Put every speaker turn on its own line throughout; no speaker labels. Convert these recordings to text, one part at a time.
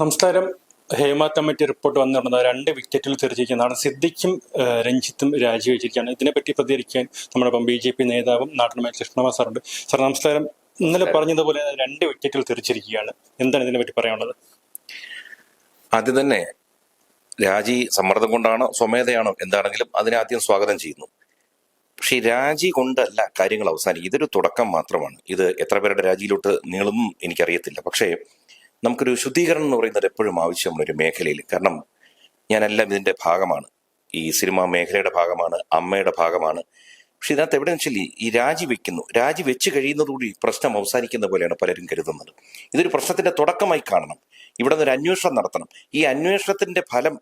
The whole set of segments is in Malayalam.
നമസ്കാരം. ഹേമ കമ്മിറ്റി റിപ്പോർട്ട് വന്നിരുന്നത് രണ്ട് വിക്കറ്റിൽ തെറിച്ചിരിക്കുന്നതാണ്. സിദ്ദിഖും രഞ്ജിത്തും രാജിവെച്ചിരിക്കുകയാണ്. ഇതിനെപ്പറ്റി പ്രതികരിക്കാൻ നമ്മുടെ ബി ജെ പി നേതാവും നാട്ടിലുമായ കൃഷ്ണകുമാർ സാറുണ്ട്. സാർ നമസ്കാരം. ഇന്നലെ പറഞ്ഞതുപോലെ രണ്ട് വിക്കറ്റിൽ തെറിച്ചിരിക്കുകയാണ്. എന്താണ് ഇതിനെപ്പറ്റി പറയാനുള്ളത്?
ആദ്യം തന്നെ രാജി സമ്മർദ്ദം കൊണ്ടാണോ സ്വമേധയാണോ എന്താണെങ്കിലും അതിനാദ്യം സ്വാഗതം ചെയ്യുന്നു. പക്ഷേ രാജി കൊണ്ടല്ല കാര്യങ്ങൾ അവസാനിക്കും ഇതൊരു തുടക്കം മാത്രമാണ്. ഇത് എത്ര പേരുടെ രാജിയിലോട്ട് നീളും എനിക്കറിയത്തില്ല. പക്ഷേ നമുക്കൊരു ശുദ്ധീകരണം എന്ന് പറയുന്നത് എപ്പോഴും ആവശ്യമുള്ള ഒരു മേഖലയിൽ. കാരണം ഞാനെല്ലാം ഇതിന്റെ ഭാഗമാണ്. ഈ സിനിമാ മേഖലയുടെ ഭാഗമാണ് അമ്മയുടെ ഭാഗമാണ്. പക്ഷെ ഇതിനകത്ത് എവിടെ വെച്ചാൽ ഈ രാജി വെക്കുന്നു. രാജി വെച്ച് കഴിയുന്നതോടുകൂടി പ്രശ്നം അവസാനിക്കുന്ന പോലെയാണ് പലരും കരുതുന്നത്. ഇതൊരു പ്രശ്നത്തിന്റെ തുടക്കമായി കാണണം. ഇവിടെ നിന്നൊരു അന്വേഷണം നടത്തണം. ഈ അന്വേഷണത്തിന്റെ ഫലം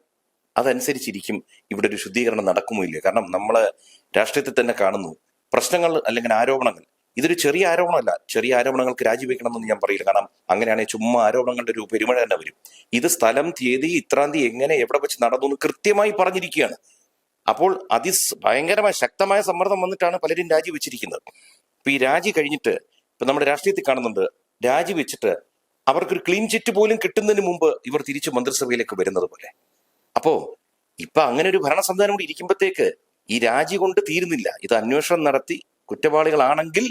അതനുസരിച്ചിരിക്കും ഇവിടെ ഒരു ശുദ്ധീകരണം നടക്കുമോ ഇല്ല കാരണം നമ്മൾ രാഷ്ട്രീയത്തിൽ തന്നെ കാണുന്നു. പ്രശ്നങ്ങൾ അല്ലെങ്കിൽ ആരോപണങ്ങൾ ഇതൊരു ചെറിയ ആരോപണമല്ല. ചെറിയ ആരോപണങ്ങൾക്ക് രാജിവെക്കണമെന്ന് ഞാൻ പറയില്ല. കാരണം അങ്ങനെയാണെങ്കിൽ ചുമ്മാ ആരോപണങ്ങളുടെ ഒരു പെരുമഴ തന്നെ വരും. ഇത് സ്ഥലം തീയതി ഇത്രാം തീയതി എങ്ങനെ എവിടെ വെച്ച് നടന്നു എന്ന് കൃത്യമായി പറഞ്ഞിരിക്കുകയാണ്. അപ്പോൾ അതി ഭയങ്കരമായ ശക്തമായ സമ്മർദ്ദം വന്നിട്ടാണ് പലരും രാജിവെച്ചിരിക്കുന്നത്. ഇപ്പൊ ഈ രാജി കഴിഞ്ഞിട്ട് ഇപ്പൊ നമ്മുടെ രാഷ്ട്രീയത്തിൽ കാണുന്നുണ്ട് രാജിവെച്ചിട്ട് അവർക്കൊരു ക്ലീൻ ചിറ്റ് പോലും കിട്ടുന്നതിന് മുമ്പ് ഇവർ തിരിച്ച് മന്ത്രിസഭയിലേക്ക് വരുന്നത് പോലെ. അപ്പോ ഇപ്പൊ അങ്ങനെ ഒരു ഭരണ സംവിധാനം കൂടി ഇരിക്കുമ്പോഴത്തേക്ക് ഈ രാജി കൊണ്ട് തീരുന്നില്ല. ഇത് അന്വേഷണം നടത്തി കുറ്റവാളികളാണെങ്കിൽ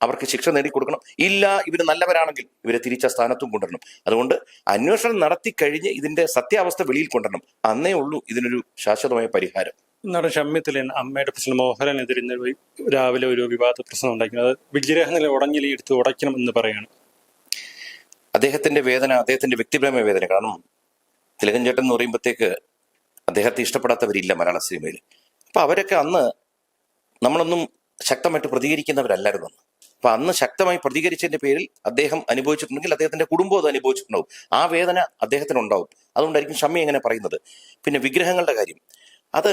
അവർക്ക് ശിക്ഷ നേടിക്കൊടുക്കണം. ഇല്ല ഇവർ നല്ലവരാണെങ്കിൽ ഇവരെ തിരിച്ച സ്ഥാനത്തും കൊണ്ടുവരണം. അതുകൊണ്ട് അന്വേഷണം നടത്തി കഴിഞ്ഞ് ഇതിന്റെ സത്യാവസ്ഥ വെളിയിൽ കൊണ്ടുവരണം. അന്നേ ഉള്ളൂ ഇതിനൊരു ശാശ്വതമായ പരിഹാരം.
എന്നാണ് ഷമ്മിത്തിലൻ അമ്മയുടെ പ്രശ്നം? മോഹൻലാലിനെതിരെ ഇന്ന് രാവിലെ ഒരു വിവാദ പ്രശ്നം ഉണ്ടാക്കുന്നത് വിഗ്രഹങ്ങളെ ഉടഞ്ഞിലി എടുത്ത് ഉടയ്ക്കണം എന്ന് പറയാണ്.
അദ്ദേഹത്തിന്റെ വേദന അദ്ദേഹത്തിന്റെ വ്യക്തിപരമായ വേദന. കാരണം തിലകൻ ചേട്ടൻ എന്ന് പറയുമ്പോഴത്തേക്ക് അദ്ദേഹത്തെ ഇഷ്ടപ്പെടാത്തവരില്ല മലയാള സിനിമയിൽ അപ്പൊ അവരൊക്കെ അന്ന് നമ്മളൊന്നും ശക്തമായിട്ട് പ്രതികരിക്കുന്നവരല്ലായിരുന്നു അപ്പൊ അന്ന് ശക്തമായി പ്രതികരിച്ചതിന്റെ പേരിൽ അദ്ദേഹം അനുഭവിച്ചിട്ടുണ്ടെങ്കിൽ അദ്ദേഹത്തിന്റെ കുടുംബം അത് അനുഭവിച്ചിട്ടുണ്ടാവും. ആ വേദന അദ്ദേഹത്തിന് ഉണ്ടാവും അതുകൊണ്ടായിരിക്കും ഷമ്മി എങ്ങനെ പറയുന്നത്. പിന്നെ വിഗ്രഹങ്ങളുടെ കാര്യം. അത്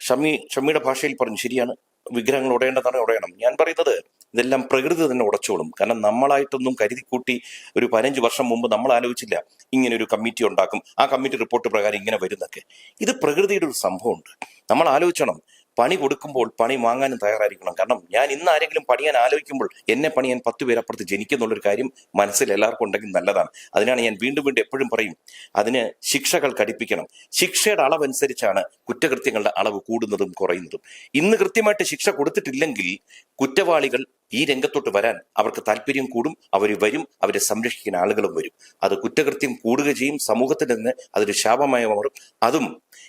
ഷമ്മി ഷമ്മിയുടെ ഭാഷയിൽ പറഞ്ഞു ശരിയാണ് വിഗ്രഹങ്ങൾ ഉടയേണ്ടതാണ് ഉടയണം. ഞാൻ പറയുന്നത് ഇതെല്ലാം പ്രകൃതി തന്നെ ഉടച്ചോളും. കാരണം നമ്മളായിട്ടൊന്നും കരുതി കൂട്ടി ഒരു പതിനഞ്ച് വർഷം മുമ്പ് നമ്മൾ ആലോചിച്ചില്ല ഇങ്ങനെ ഒരു കമ്മിറ്റി ഉണ്ടാക്കും. ആ കമ്മിറ്റി റിപ്പോർട്ട് പ്രകാരം ഇങ്ങനെ വരുന്നൊക്കെ ഇത് പ്രകൃതിയുടെ ഒരു സംഭവമുണ്ട്. നമ്മൾ ആലോചിക്കണം പണി കൊടുക്കുമ്പോൾ പണി വാങ്ങാനും തയ്യാറായിരിക്കണം. കാരണം ഞാൻ ഇന്ന് ആരെങ്കിലും പണിയാൻ ആലോചിക്കുമ്പോൾ എന്നെ പണിയാൻ പത്ത് പേരപ്പുറത്ത് ജനിക്കുന്നുള്ളൊരു കാര്യം മനസ്സിൽ എല്ലാവർക്കും ഉണ്ടെങ്കിൽ നല്ലതാണ്. അതിനാണ് ഞാൻ വീണ്ടും വീണ്ടും എപ്പോഴും പറയും അതിന് ശിക്ഷകൾ കടിപ്പിക്കണം ശിക്ഷയുടെ അളവനുസരിച്ചാണ് കുറ്റകൃത്യങ്ങളുടെ അളവ് കൂടുന്നതും കുറയുന്നതും. ഇന്ന് കൃത്യമായിട്ട് ശിക്ഷ കൊടുത്തിട്ടില്ലെങ്കിൽ കുറ്റവാളികൾ ഈ രംഗത്തോട്ട് വരാൻ അവർക്ക് താല്പര്യം കൂടും അവർ വരും അവരെ സംരക്ഷിക്കുന്ന ആളുകളും വരും. അത് കുറ്റകൃത്യം കൂടുക ചെയ്യും സമൂഹത്തിൽ നിന്ന് അതൊരു ശാപമായി മാറും. അതും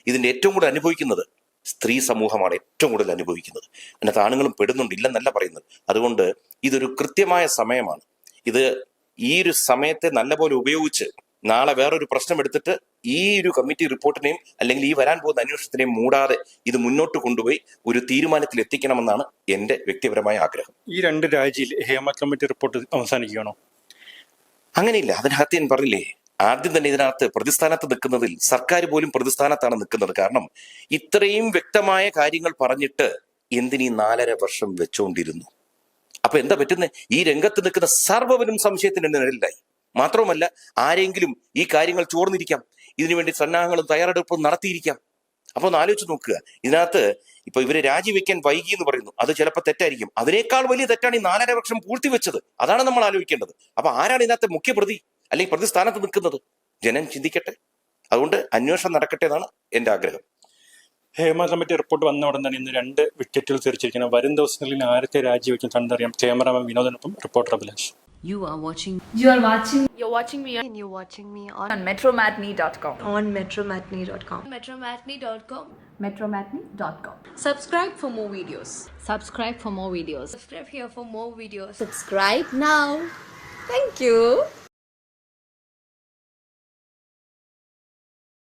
ഇതിന്റെ ഏറ്റവും കൂടുതൽ അനുഭവിക്കുന്നത് സ്ത്രീ സമൂഹമാണ് ഏറ്റവും കൂടുതൽ അനുഭവിക്കുന്നത്. അതിനകത്ത് ആണുങ്ങളും പെടുന്നുണ്ട് ഇല്ലെന്നല്ല പറയുന്നത്. അതുകൊണ്ട് ഇതൊരു കൃത്യമായ സമയമാണ്. ഇത് ഈ ഒരു സമയത്തെ നല്ലപോലെ ഉപയോഗിച്ച് നാളെ വേറൊരു പ്രശ്നം എടുത്തിട്ട് ഈ ഒരു കമ്മിറ്റി റിപ്പോർട്ടിനെയും അല്ലെങ്കിൽ ഈ വരാൻ പോകുന്ന അന്വേഷണത്തിനെയും മൂടാതെ ഇത് മുന്നോട്ട് കൊണ്ടുപോയി ഒരു തീരുമാനത്തിൽ എത്തിക്കണമെന്നാണ് എന്റെ വ്യക്തിപരമായ ആഗ്രഹം.
ഈ രണ്ട് രാജിയിൽ ഹേമ കമ്മിറ്റി റിപ്പോർട്ട് അവസാനിക്കുകയാണോ?
അങ്ങനെയില്ല. അതിനകത്ത് ഞാൻ പറഞ്ഞില്ലേ ആദ്യം തന്നെ ഇതിനകത്ത് പ്രതിസ്ഥാനത്ത് നിൽക്കുന്നതിൽ സർക്കാർ പോലും പ്രതിസ്ഥാനത്താണ് നിൽക്കുന്നത്. കാരണം ഇത്രയും വ്യക്തമായ കാര്യങ്ങൾ പറഞ്ഞിട്ട് എന്തിനീ നാലര വർഷം വെച്ചുകൊണ്ടിരുന്നു അപ്പൊ എന്താ പറ്റുന്നത് ഈ രംഗത്ത് നിൽക്കുന്ന സർവവരും സംശയത്തിന്റെ നിഴലിലായി. മാത്രവുമല്ല ആരെങ്കിലും ഈ കാര്യങ്ങൾ ചോർന്നിരിക്കാം. ഇതിനുവേണ്ടി സന്നാഹങ്ങളും തയ്യാറെടുപ്പും നടത്തിയിരിക്കാം. അപ്പൊ ഒന്ന് ആലോചിച്ച് നോക്കുക. ഇതിനകത്ത് ഇപ്പൊ ഇവരെ രാജിവെക്കാൻ വൈകി എന്ന് പറയുന്നു. അത് ചിലപ്പോൾ തെറ്റായിരിക്കും. അതിനേക്കാൾ വലിയ തെറ്റാണ് ഈ നാലര വർഷം പൂഴ്ത്തിവെച്ചത്. അതാണ് നമ്മൾ ആലോചിക്കേണ്ടത്. അപ്പൊ ആരാണ് ഇതിനകത്തെ മുഖ്യപ്രതി? അല്ലെങ്കിൽ പ്രതിസ്ഥാനത്ത് നിൽക്കുന്നത് ജനം ചിന്തിക്കട്ടെ അതുകൊണ്ട് അന്വേഷണം നടക്കട്ടെ എന്നാണ് എന്റെ ആഗ്രഹം
ഹേമ കമ്മിറ്റി റിപ്പോർട്ട് വന്ന ഉടൻ തന്നെ ഇന്ന് രണ്ട് വിക്കറ്റുകൾ തെറിച്ചിരിക്കുന്നത് വരും ദിവസങ്ങളിൽ ആരത്തെ രാജിവെക്കും കണ്ടറിയാം cameraman വിനോദിനൊപ്പം reporter Abhilash
You are watching
You are watching
You're watching me and you're watching me on,
on metromatney.com.
on metromatney.com.
Metromatney.com.
Metromatney.com.
Subscribe for more videos.
subscribe for more videos.
Subscribe here for more videos.
subscribe now. Thank you.